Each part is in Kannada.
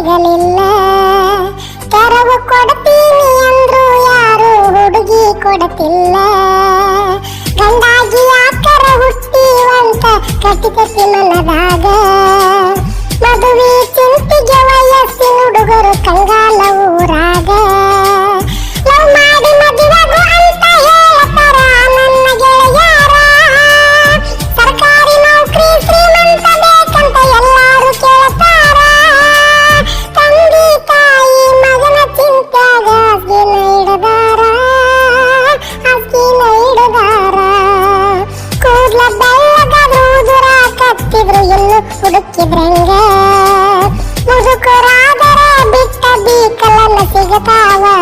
ಸಿಗಲಿಲ್ಲ ತೆರವು ಕೊಡ್ತೀನಿ ಅಂದ್ರು ಯಾರು ಹುಡುಗಿ ಕೊಡತಿಲ್ಲ ಗಂಡಾಗಿ ಯಾಕರ ಹುಟ್ಟಿವಂತ ಕಟ್ಟಿ ಕಟ್ಟಿ ಮನದಾಗ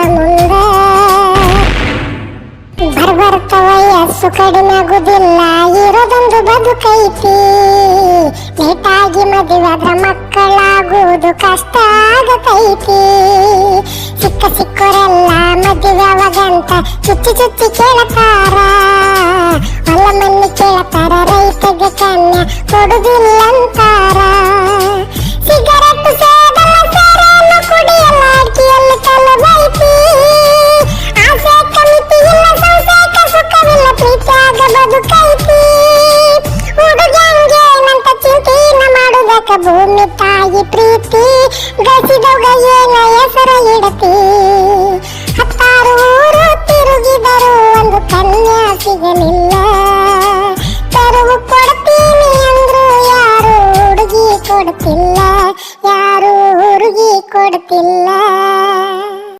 ಮುಂದೆ. ಬರ್ಬರ್ತ ವಯಸ್ಸು ಕಡಿಮೆ ಆಗುದಿಲ್ಲ ಇರೋದೊಂದು ಬದುಕೈತಿ. ಲೇಟಾಗಿ ಮದುವಾದ ಮಕ್ಕಳಾಗುವುದು ಕಷ್ಟ ಆಗತೈತಿ ಸಿಕ್ಕ ಸಿಕ್ಕರೆಲ್ಲ ಮದುವೆವಾಗಂತ ಚುಚ್ಚಿ ಚುಚ್ಚಿ ಕೇಳತಾರ ಹೊಲ ಮಣ್ಣಿ ಕೇಳತಾರ ರೈತಗೆ ಕನ್ಯಾ ಕೊಡುದಿಲ್ಲಂತಾರ ಭೂಮಿ ತಾಯಿ ಪ್ರೀತಿ ಗಳಿಸಿದವಾಗ ಏನ ಹೆಸರ ಇಡತಿ. ಹತ್ತಾರು ಊರು ತಿರುಗಿದರು ಒಂದು ಕನ್ಯಾ ಸಿಗಲಿಲ್ಲ ತೆರವು ಕೊಡ್ತೀನಿ ಅಂದ್ರು ಯಾರು ಹುಡುಗಿ ಕೊಡ್ತಿಲ್ಲ, ಯಾರು ಹುಡುಗಿ ಕೊಡ್ತಿಲ್ಲ.